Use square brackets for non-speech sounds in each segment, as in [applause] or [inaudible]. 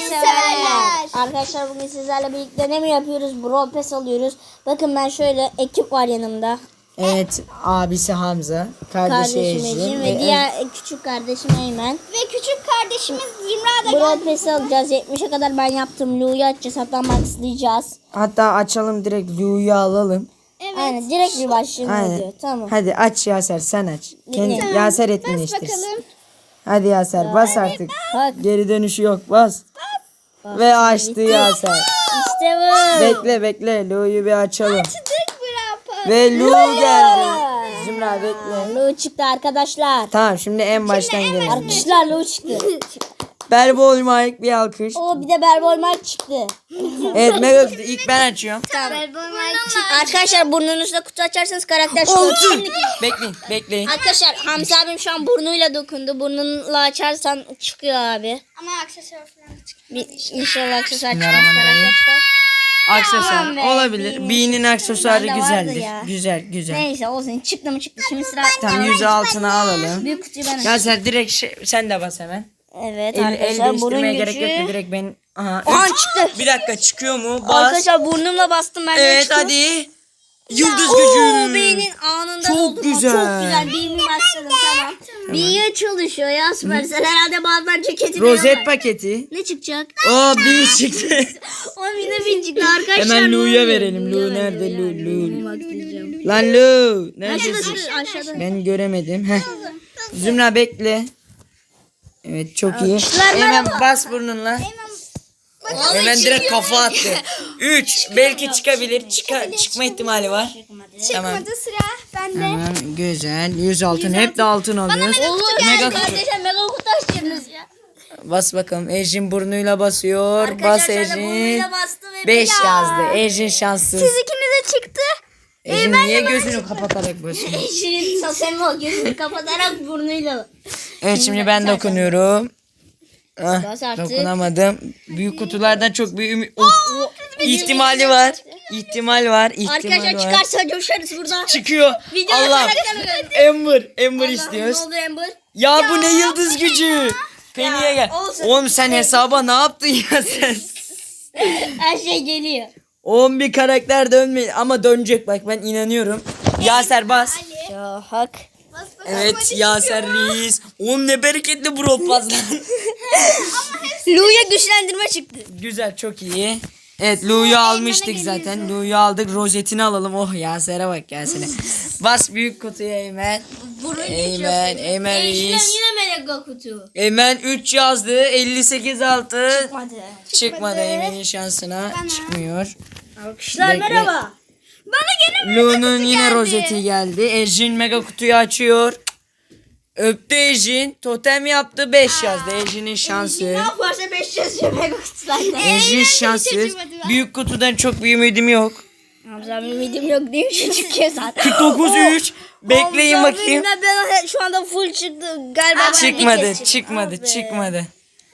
severler. Arkadaşlar bugün sizlerle birlikte ne mi yapıyoruz? Brawl Pass alıyoruz. Bakın ben şöyle ekip var yanımda. Evet abisi Hamza, kardeşi Kardeşim Ecin ve diğer küçük kardeşim Eymen. Ve küçük kardeşimiz Zimra da Brawl Pass'i alacağız. 70'e kadar ben yaptım. Lu'yu açacağız. Hatta maxlayacağız. hatta açalım direkt Lu'yu alalım. Evet. Aynen direkt bir başlayalım Aynen. diyor. Tamam. Hadi aç Yaser sen aç. Kendi. Yaser Bas etkinleştirsin. bakalım. Hadi Yaser bas artık. Bak Geri dönüşü yok bas. Ve açtı Yaser. işte bu. Bekle bekle Lu'yu bir açalım. Açtık bravo. Ve Lu geldi. Zümra bekle. Lu çıktı arkadaşlar. Tamam şimdi en baştan gelelim. Arkadaşlar Lu çıktı. [laughs] Berbol Mike bir alkış. Oo bir de Berbol Mark çıktı. Evet Mega Kutu ilk ben açıyorum. Arkadaşlar burnunuzda kutu açarsanız karakter çıkıyor. Bekleyin bekleyin. Arkadaşlar Hamza abim şu an burnuyla dokundu. Burnunla açarsan çıkıyor abi. Ama aksesuar falan. Bir, inşallah aksesuar çıkar. Karakter çıkar. Aksesuar olabilir. Beanie. Bean'in aksesuarı güzeldir. Güzel güzel. Neyse olsun çıktı mı çıktı. Şimdi sıra Tamam yüzü altına alalım. büyük kutuyu ben Ya sen direkt şey, sen de bas hemen. Evet El, el arkadaşlar burun değiştirmeye gücü. gerek yok. Direkt ben aha. Aa, üç. çıktı. Bir dakika çıkıyor mu? Bas. Arkadaşlar burnumla bastım ben de evet hadi. Yıldız Oo, gücü. beynin anında Çok oldu. güzel. Çok güzel. Beynimi başladım tamam. Beyni çalışıyor ya Süpersel. Herhalde bazen ceketi Rozet paketi. Ne çıkacak? Oo bir çıktı. [laughs] O yine bin çıktı arkadaşlar. Hemen oluyor? verelim. Lu Lu'ya nerede? verelim. Lu, Lu. Lu'ya bakacağım. Lan Lu. Aşağıda Neredesin? aşağıda. Ben göremedim. Heh. Zümra bekle. Evet çok iyi. Hemen bas burnunla. Hemen direkt kafa attı. 3 belki çıkabilir. Çıka, çıkma ihtimali var. Tamam. Çıkmadı sıra bende. Tamam güzel. 100 altın. Hep de altın alıyoruz. Olur Mega kutu. kardeşim mega kutu açtınız ya. Bas bakalım. Ejin burnuyla basıyor. Bas Ejin. burnuyla bastı ve 5 bir- yazdı. Ejin şanssız. Siz ikiniz de çıktı. Ejin niye gözünü kapatarak basıyor? [laughs] Şirin sasemi o gözünü kapatarak burnuyla. Evet şimdi ben dokunuyorum. Ah, dokunamadım. Büyük kutulardan çok büyük ümit- ihtimali var. İhtimal var. İhtimal Arkadaşlar var. çıkarsa coşarız burada. Çıkıyor. Video Allah. karakter Amber. Amber Ne istiyoruz. oldu Amber? Ya, bu ne yıldız gücü. Penny'e gel. olsun. Oğlum sen hesaba ne yaptın ya [laughs] sen? Her şey geliyor. 11 karakter dönme ama dönecek bak ben inanıyorum. Yaser bas. Ya hak. Evet Yaser reis. Oğlum ne bereketli bro lan. [laughs] Lu'ya [laughs] güçlendirme çıktı. Güzel çok iyi. Evet Lu'yu almıştık zaten. Lu'yu aldık. Rozetini alalım. Oh Yaser'e bak Yaser'e. [laughs] Bas büyük kutuya Eymen. Eymen. Eymen reis. yine mega kutu. Eymen 3 yazdı. 58 altı. Hadi. Çıkmadı Eymen'in şansına. Çıkmıyor. Alkışlar merhaba. Bana gene Lu'nun yine rozeti geldi. Ejin mega kutuyu açıyor. Öptü Ejin. Totem yaptı 5 yazdı. Ejin'in şansı. Ne yaparsa 500 mega kutularla. Ejin şanssız. Büyük kutudan çok bir ümidim yok. Hamza abim ümidim yok diye bir şey çıkıyor zaten. 49 3. Bekleyin Hamza bakayım. abimle Ben şu anda full çıktı. Galiba ben bir Çıkmadı, kez çıktım. çıkmadı, Ah be. çıkmadı.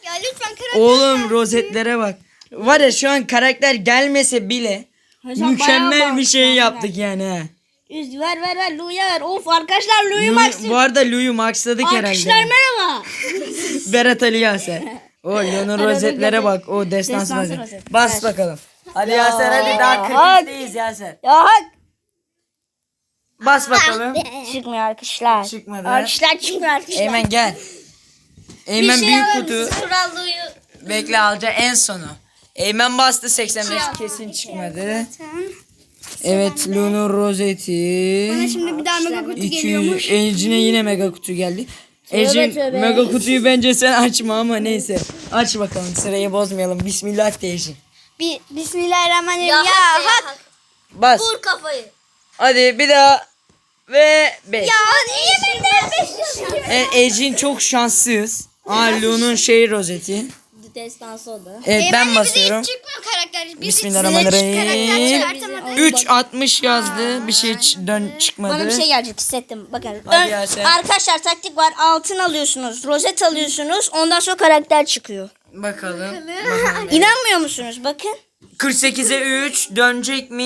Ya lütfen karakter. Oğlum rozetlere bak. Var ya şu an karakter gelmese bile Hocam mükemmel bayağı bir şey bak- yaptık yani. ha. Üz ver ver ver Lu'ya ver. Of arkadaşlar Lu'yu Lu- maxladık. bu arada Lu'yu maxladık herhalde. merhaba. [laughs] Berat Ali Yaser. O Lu'nun rozetlere bak. O destansı rozet. rozet. Bas bakalım. Hadi Yaser hadi daha hadi. 43'teyiz Yaser. Ya hak. Bas bakalım. Çıkmıyor arkadaşlar. Çıkmadı. Arkadaşlar çıkmıyor arkadaşlar. Eymen gel. Eymen şey büyük kutu. Bekle alacağı en sonu. Eymen bastı 85 kesin çıkmadı. Evet Lu'nun rozeti. Şimdi bir daha mega kutu 200 Ejin'e yine mega kutu geldi. Ejin tövbe. mega kutuyu bence sen açma ama neyse. Aç bakalım sırayı bozmayalım. Bismillah de. Bir Bismillahirrahmanirrahim. Ya, Ya, hak. Bas. Vur kafayı. Hadi bir daha. Ve 5. Ya niye benden beş Evet, Ejin çok şanssız. Aa Lu'nun şey rozeti. Destansı o da. Evet ben basıyorum. Hiç çıkmıyor karakter. Biz Bismillahirrahmanirrahim. Hiç karakter çıkartamadık. 3.60 yazdı. Bir şey ç- dön çıkmadı. Bana bir şey gelecek hissettim. Bakın. Hadi Ön- arkadaşlar taktik var. Altın alıyorsunuz. Rozet alıyorsunuz. Ondan sonra karakter çıkıyor. Bakalım. Bakalım. İnanmıyor musunuz? Bakın. 48'e 3 dönecek mi?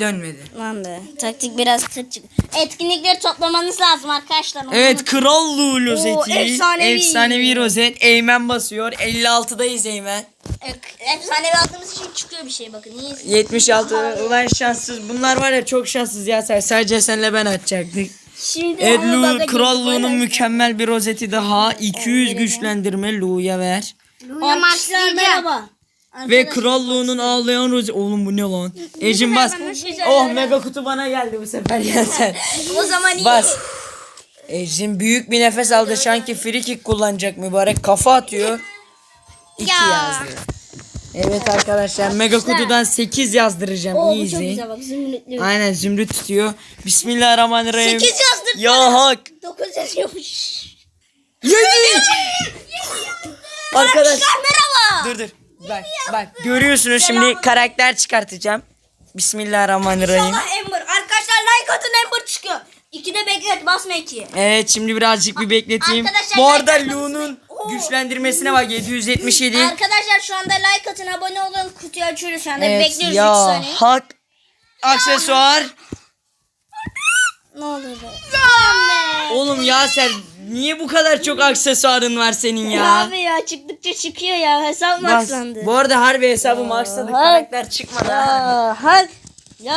Dönmedi. Lan be. Taktik biraz tırt çıktı. Etkinlikleri toplamanız lazım arkadaşlar. Onu Evet kral Lu rozeti. efsanevi. Efsanevi rozet. Eymen basıyor. 56'dayız Eymen. E- Efsanevi aldığımız için çıkıyor bir şey bakın. İyi. 76 ulan şanssız. Bunlar var ya çok şanssız ya. Sen- Sadece senle ben açacaktık. Şimdi Evet ama Lu dalga krallığının geçip böyle- mükemmel bir rozeti daha. 200 güçlendirme Lu'ya ver. Arkadaşlar merhaba. Ve krallığının ağlayan rozeti. Oğlum bu ne lan? Ecim bas. Oh mega kutu bana geldi bu sefer ya [laughs] sen. O zaman iyi. Bas. Ecim büyük bir nefes aldı. Sanki free kick kullanacak mübarek. Kafa atıyor. 2 Ya. yazdı. Evet arkadaşlar mega kutudan 8 yazdıracağım. Oo, bu çok güzel bak zümrütlü. Aynen zümrüt tutuyor. Bismillahirrahmanirrahim. 8 yazdır. Ya hak. 9 yazıyormuş. Yedi. Arkadaş. Merhaba. Dur dur. Bak bak görüyorsunuz şimdi karakter çıkartacağım. Bismillahirrahmanirrahim. İnşallah Ember. Arkadaşlar like atın Ember çıkıyor. 2'de beklet basma 2'ye. Evet şimdi birazcık bir bekleteyim. Arkadaşlar, Bu arada like Lu'nun güçlendirmesine bak 777. Arkadaşlar şu anda like atın abone olun kutuyu açıyoruz şu anda Evet bekliyoruz 3 ya saniye. hak aksesuar. Ne oluyor be? Oğlum Yaser niye bu kadar çok aksesuarın var senin ya? Abi ya çıktıkça çıkıyor ya hesap Bas. maxlandı. Bu arada harbi hesabı maxladık hak. karakter çıkmadı. ha. Ya hak. Ya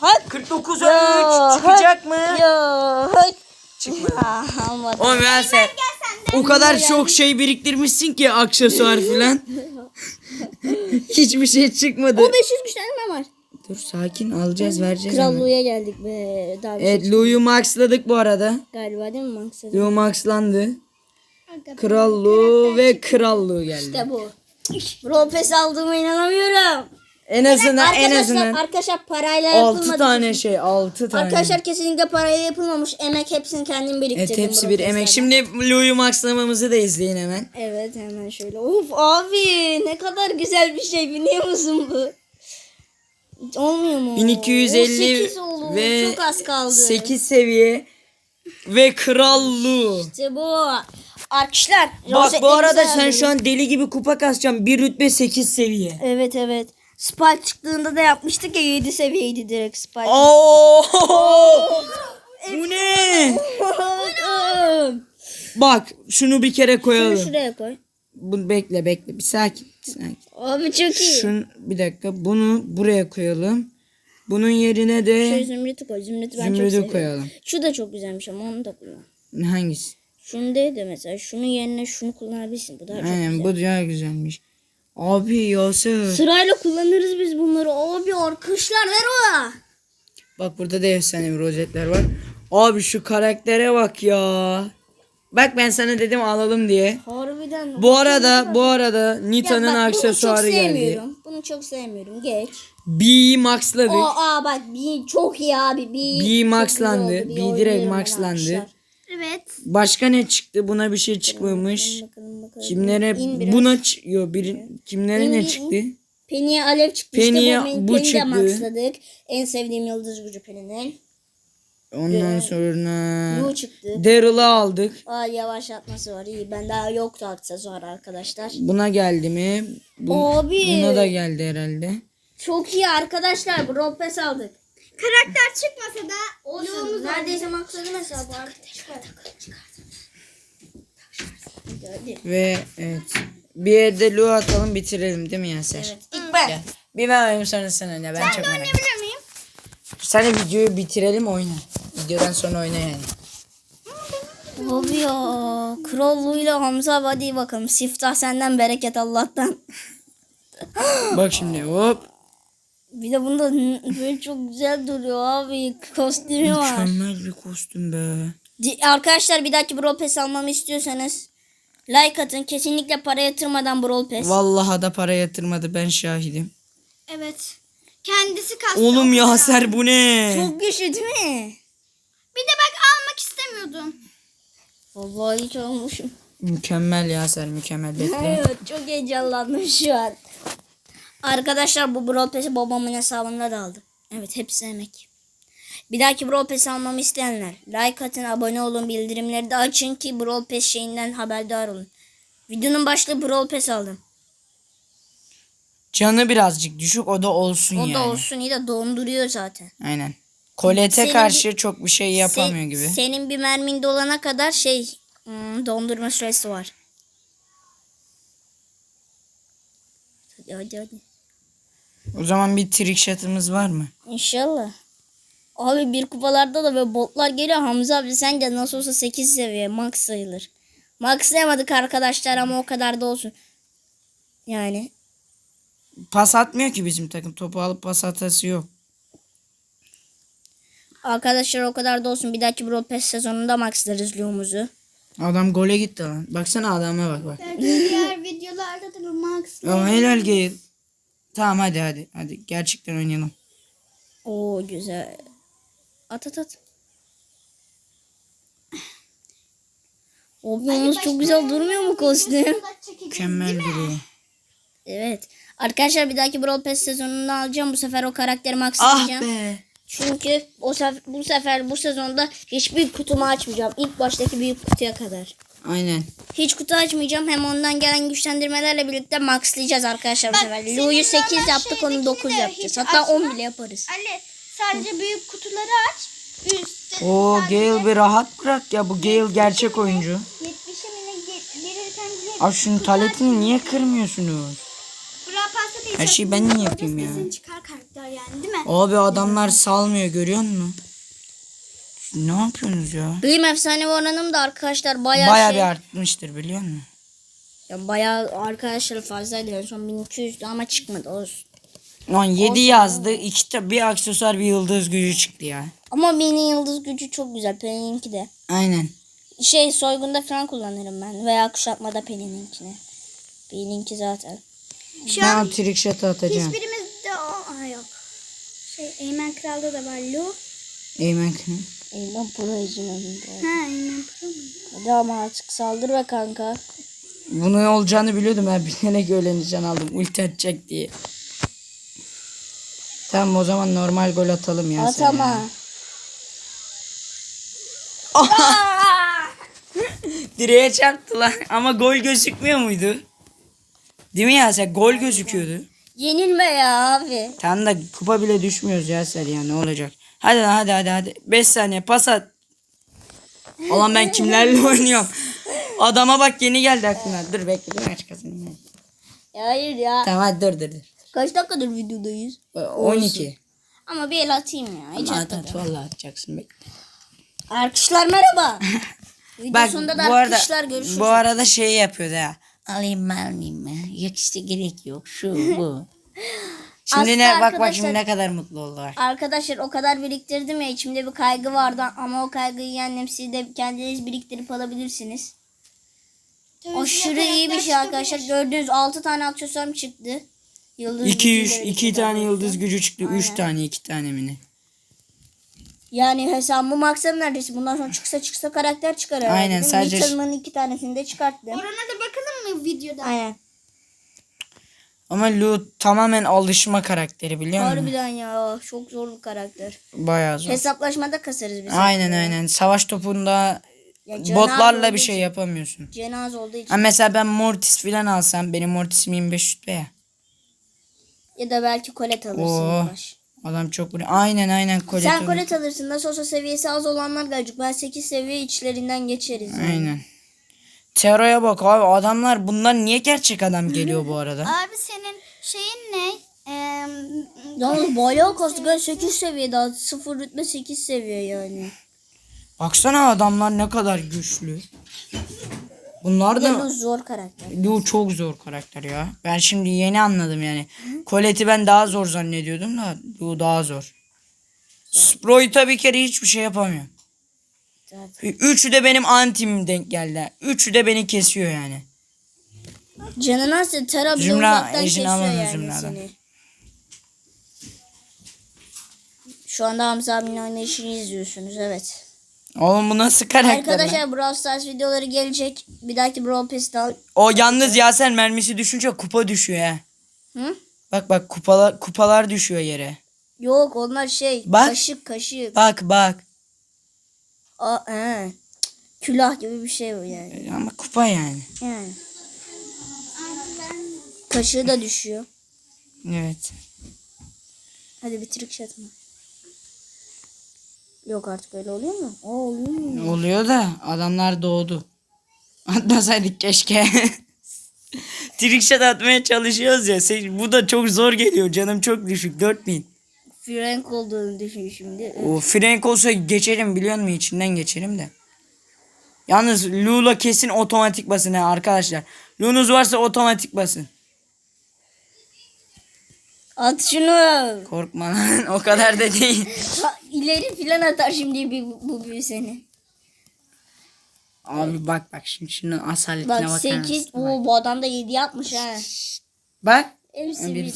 hak. 49 Ya, 13 çıkacak mı? Ya hak. Çıkmadı. Ya olmadı. Oğlum Yaser o kadar çok şey biriktirmişsin ki aksesuar filan. [laughs] Hiçbir şey çıkmadı. O 500 güçlendirme var. Dur sakin alacağız vereceğiz. hemen. Krallığa geldik be. Daha bir Evet şey Lu'yu maxladık bu arada. galiba değil mi Max? Lu maxlandı. Kral Lu ve Kral Lu geldi. İşte bu. Brawl Pass aldığıma inanamıyorum. En azından en arkadaşlar, azından arkadaşlar parayla yapılmadı. 6 tane şey 6 tane. Arkadaşlar kesinlikle parayla yapılmamış. Emek hepsini kendim biriktirdim. Evet hepsi bir emek. Şimdi Lu'yu maxlamamızı da izleyin hemen. Evet hemen şöyle. Of abi ne kadar güzel bir şey biliyor musun bu? Olmuyor mu? 1250 O 8 oldu. ve Çok az kaldı. 8 seviye ve Kral Lu. İşte bu. Arkadaşlar. Bak bu arada sen şu an deli gibi kupa kasacaksın. Bir rütbe 8 seviye. Evet evet. Spike çıktığında da yapmıştık ya 7 seviyeydi direkt Spike. Oo! [laughs] Bu ne? Bak şunu bir kere Şunu koyalım. şuraya koy. Bu bekle bekle bir sakin. Abi çok iyi. Şun bir dakika bunu buraya koyalım. Bunun yerine Şöyle de zümrütü koy. Zümrütü ben çok zümrüdü seviyorum. koyalım. Şu da çok güzelmiş ama onu da kullan. Hangisi? Şunu değil de mesela şunun yerine şunu kullanabilirsin. Bu daha çok Aynen güzel. bu daha güzelmiş. Abi Yasir. Sırayla kullanırız biz bunları. Abi arkadaşlar ver o. Bak burada da efsane rozetler var. Abi şu karaktere bak ya. Bak ben sana dedim alalım diye. Harbiden. Bu arada bu arada Nita'nın aksesuarı bunu çok geldi. sevmiyorum. Bunu çok sevmiyorum. Geç. B'yi maxladık. Aa, aa bak bir çok iyi abi. B çok maxlandı. Bir B direkt maxlandı. Evet. Başka ne çıktı? Buna bir şey çıkmamış. Bakalım bakalım. Kimlere buna çıkıyor? Bir kimlere ne çıktı? Penny'e alev çıkmıştı. Penny'e bu, bu de çıktı. maxladık. En sevdiğim yıldız gücü Penny'nin. Ondan sonra Bu çıktı. Daryl'ı aldık. Aa yavaşlatması var iyi. Ben daha yoktu aksesuar arkadaşlar. Buna geldi mi? Bu, Abi. Buna da geldi herhalde. Çok iyi arkadaşlar. Brawl Pass aldık. Karakter çıkmasa da Olsun. Neredeyse maxladı mesela bu arkadaşlar. Ve evet. Bir yerde Lu atalım bitirelim değil mi Yaser? Evet. İlk ben. Bir ben oynayayım sonra sen oyna. Ben çok merak ediyorum. Bilir miyim? Sen de videoyu bitirelim oyna. Videodan sonra oyna yani. Abi ya. Kralluyla Hamza hadi bakalım. Siftah senden bereket Allah'tan. [gasps] Bak şimdi hop. Bir de bunda böyle çok güzel duruyor abi. Kostümü var. Mükemmel bir kostüm be. Arkadaşlar bir dahaki Brawl Pass almamı istiyorsanız like atın. Kesinlikle para yatırmadan Brawl Pass. Vallahi da para yatırmadı ben şahidim. Evet. Kendisi kastı. Oğlum kadar. Yaser bu ne? Çok güçlü değil mi? Bir de bak almak istemiyordum. Vallahi hiç olmuşum. Mükemmel Yaser mükemmel bekle. Evet çok heyecanlandım şu an. Arkadaşlar bu Brawl Pass'i babamın hesabında da aldım. Evet hepsi emek. Bir dahaki Brawl Pass almamı isteyenler like atın, abone olun, bildirimleri de açın ki Brawl Pass şeyinden haberdar olun. Videonun başlığı Brawl Pass aldım. Canı birazcık düşük o da olsun O yani. da olsun iyi de donduruyor zaten. Aynen. Colette Senin karşı bir- çok bir şey yapamıyor Sen- gibi. Senin bir mermin dolana kadar şey hmm, dondurma süresi var. Hadi hadi hadi. O zaman bir trick shot'ımız var mı? İnşallah. Abi bir kupalarda da böyle botlar geliyor. Hamza abi sence nasıl olsa 8 seviye max sayılır. Maxlayamadık arkadaşlar ama o kadar da olsun. Yani Pas atmıyor ki bizim takım. Topu alıp pas atası yok. Arkadaşlar o kadar da olsun. Bir dahaki Brawl Pass sezonunda maxlarız Lu'muzu. Adam gole gitti lan. Baksana adama bak bak. Belki diğer videolarda da Max. Ama helal Gale. Tamam hadi hadi. Hadi gerçekten oynayalım. Oo güzel. At at at. Abi yalnız çok güzel durmuyor mu kostüm? Mükemmel duruyor. Evet. Arkadaşlar bir dahaki Brawl Pass sezonunda alacağım. Bu sefer o karakteri Ah maxlayacağım. be. Çünkü o sef- bu sefer bu sezonda hiçbir kutumu açmayacağım. İlk baştaki büyük kutuya kadar. Aynen. Hiç kutu açmayacağım. Hem ondan gelen güçlendirmelerle birlikte maxlayacağız arkadaşlar bu sefer. Lu'yu 8 normal yaptık onu şeydekini 9 de yapacağız. Hatta 10 açma. bile yaparız. Ali sadece büyük kutuları aç. Üstte O sadece Gale bir rahat bırak ya. Bu Gale gerçek oyuncu. 70'e mi ne ge- verirken diye Abi şunun taletini niye kırmıyorsunuz? Her şeyi ben niye yapayım ya? Çıkar yani değil mi? Abi adamlar salmıyor görüyor musun? Ne yapıyorsunuz ya? Benim efsane oranım da arkadaşlar bayağı Bayağı şey. bir artmıştır biliyor musun? Ya bayağı arkadaşlar fazlaydı. En son 1200'dü ama çıkmadı olsun. Lan 7 yazdı. İki de bir aksesuar bir yıldız gücü çıktı ya. Ama benim yıldız gücü çok güzel. Pelin'inki de. Aynen. Şey soygunda falan kullanırım ben. Veya kuşatmada Pelin'inkini. Pelin'inki zaten. Şu Ben an trick shot'ı atacağım. hiçbirimizde o Aa, yok. Şey Eymen Kral'da da var Lu. Eymen. Eymen Pro önünde. Ha Eymen Pro mu? Hadi ama artık saldır be kanka. Bunun olacağını biliyordum ben [laughs] bilerek nişan aldım. Ulti atacak diye. Tamam o zaman normal gol atalım ya. At ama. [laughs] Direğe çarptı lan. Ama gol gözükmüyor muydu? Değil mi ya sen gol gözüküyordu. Yenilme ya abi. Tam da kupa bile düşmüyoruz ya sen ya ne olacak. Hadi lan hadi hadi hadi. 5 saniye pas at. Ulan ben kimlerle [laughs] oynuyorum. Adama bak yeni geldi aklına. Dur bekle dur aç kasını. Ya hayır ya. Tamam hadi dur dur dur. Kaç dakikadır videodayız? Ee, 12. Ama bir el atayım ya. Hiç Ama at at vallahi atacaksın bekle. Arkadaşlar merhaba. [laughs] Video Bak sonunda da bu arada görüşürüz. bu arada şey yapıyordu ha. Alayım mı almayayım mı? Yok işte gerek yok. Şu [laughs] bu. Şimdi Aslında ne bak bak arkadaşlar- şimdi ne kadar mutlu oldular. Arkadaşlar o kadar biriktirdim ya içimde bir kaygı vardı ama o kaygıyı yendim. Siz de kendiniz biriktirip alabilirsiniz. Aşırı iyi bir şey arkadaşlar. Gördüğünüz 6 tane aksesuarım çıktı. Yıldız 2 3 gücüyle 2 birlikte tane yıldız gücü çıktı. 3 Aynen. tane 2 tane mi ne? Yani hesabımı maksam neredeyse. Bundan sonra çıksa çıksa karakter çıkar herhalde. Aynen, sadece- Little'ın iki tanesini de çıkarttım. Orana da bakalım mı videoda? Aynen. Ama Lu tamamen alışma karakteri biliyor musun? Harbiden ya. Çok zor bir karakter. Bayağı zor. Hesaplaşmada kasarız biz. Aynen aynen. Savaş topunda Ya botlarla bir şey için- yapamıyorsun. Cenaze olduğu için. Ha mesela ben Mortis falan alsam benim Mortis'im 25 rütbe ya. Ya da belki Colette alırsın. Oo. baş. Adam çok vuruyor. Aynen aynen Colette. Sen olur. Colette alırsın. Nasıl olsa seviyesi az olanlar gelecek. Ben 8 seviye içlerinden geçeriz. yani. Aynen. Tero'ya bak abi adamlar bunlar niye gerçek adam geliyor bu arada? Abi senin şeyin ne? Ee, Yalnız [laughs] bayağı kastı. Ben 8 seviye daha. 0 rütbe 8 seviye yani. Baksana adamlar ne kadar güçlü. Bunlar da Luz zor karakter. Lu çok zor karakter ya. Ben şimdi yeni anladım yani. Colette'i ben daha zor zannediyordum da Lu daha zor. Sprite bir kere hiçbir şey yapamıyor. Zaten. Üçü de benim antim denk geldi. Üçü de beni kesiyor yani. Canın az ya, Tera bile Zümra, uzaktan kesiyor yani Zümra'dan. seni. Şu anda Hamza abinin oynayışını izliyorsunuz evet. Oğlum bu nasıl karakter lan? Arkadaşlar Brawl Stars videoları gelecek. Bir dahaki Brawl Pass'ta O yalnız Yasen mermisi düşünce kupa düşüyor ha. Hı? Bak bak kupalar kupalar düşüyor yere. Yok onlar şey Bak. kaşık kaşık. Bak bak. Aa, he. Külah gibi bir şey bu yani. Ama kupa yani. Yani. Kaşığı da düşüyor. Evet. Hadi shot mı? Yok artık öyle oluyor mu? O oluyor mu? Oluyor da adamlar doğdu. Atmasaydık keşke. [laughs] Trickshot atmaya çalışıyoruz ya. Bu da çok zor geliyor. Canım çok düşük. 4000. Frank olduğunu düşün şimdi. O Frank olsa geçerim biliyor musun? İçinden geçerim de. Yalnız Lu'la kesin otomatik basın ha arkadaşlar. Lu'nuz varsa otomatik basın. At şunu. Korkma lan [laughs] o kadar da değil. İleri filan atar şimdi bir, bu büyü seni. Abi bak bak şimdi şunun asaletine Bak bakar 8. mısın? Bak. Oo bu adam da 7 yapmış ha. Bak. Hepsi Bir bir.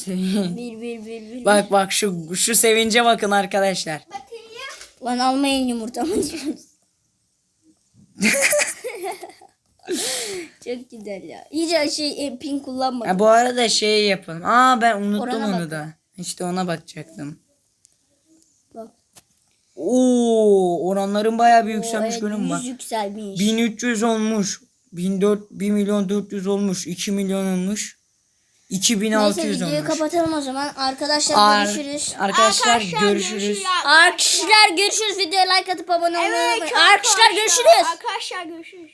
Bir bir bir bir. Bak bak şu şu sevince bakın arkadaşlar. Lan almayın yumurtamı. [laughs] Çok güzel ya. İyice şey e, pin kullanma. Ha, bu arada şey yapalım. Aa ben unuttum Orana onu bak. da. İşte ona bakacaktım. Bak. Oo oranların bayağı bir yükselmiş evet, görün bak. yüz yükselmiş. 1300 olmuş. 1400 1 milyon 400 olmuş. 2 milyon olmuş. Neyse 2600 videoyu olmuş. kapatalım o zaman. Arkadaşlar Ar- görüşürüz. arkadaşlar görüşürüz. Arkadaşlar görüşürüz. Videoya like atıp abone olmayı unutmayın. çok Arkadaşlar görüşürüz. Arkadaşlar görüşürüz.